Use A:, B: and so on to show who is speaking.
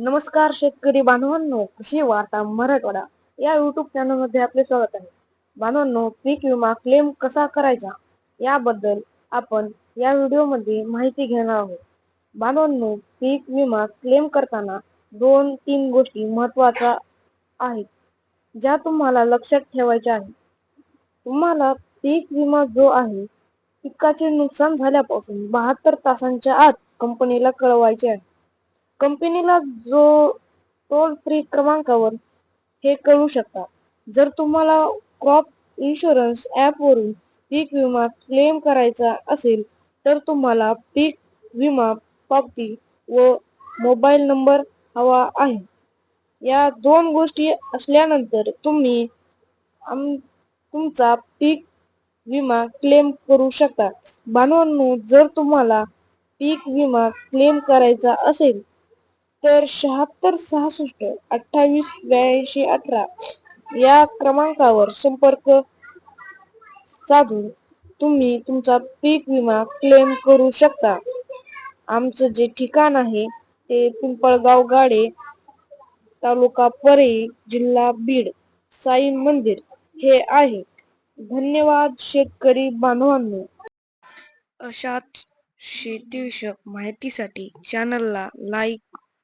A: नमस्कार शेतकरी बांधवांनो कृषी वार्ता मराठवाडा या युट्यूब चॅनलमध्ये आपले स्वागत आहे. बांधवांनो पीक विमा क्लेम कसा करायचा याबद्दल आपण या व्हिडिओमध्ये माहिती घेणार आहोत. बांधवांनो पीक विमा क्लेम करताना दोन तीन गोष्टी महत्त्वाच्या आहेत ज्या तुम्हाला लक्षात ठेवायच्या आहेत. तुम्हाला पीक विमा जो आहे पिकाचे नुकसान झाल्यापासून बहात्तर तासांच्या आत कंपनीला कळवायचे आहे. कंपनीला जो टोल फ्री क्रमांकावर हे कळू शकता. जर तुम्हाला क्रॉप इन्शुरन्स ॲपवरून पीक विमा क्लेम करायचा असेल तर तुम्हाला पीक विमा पावती व मोबाईल नंबर हवा आहे. या दोन गोष्टी असल्यानंतर तुम्ही आम- तुमचा पीक विमा क्लेम करू शकता. बांधवांनो जर तुम्हाला पीक विमा क्लेम करायचा असेल तर शहात्तर सहासष्ट अठ्ठावीस ब्याऐंशी अठरा या क्रमांकावर संपर्क साधून तुम्ही तुमचा पीक विमा क्लेम करू शकता. आमचं जे ठिकाण आहे ते पिंपळगाव गाडे तालुका परे जिल्हा बीड साई मंदिर हे आहे. धन्यवाद शेतकरी बांधवांनो. अशाच शेतीविषयक माहितीसाठी चॅनलला लाईक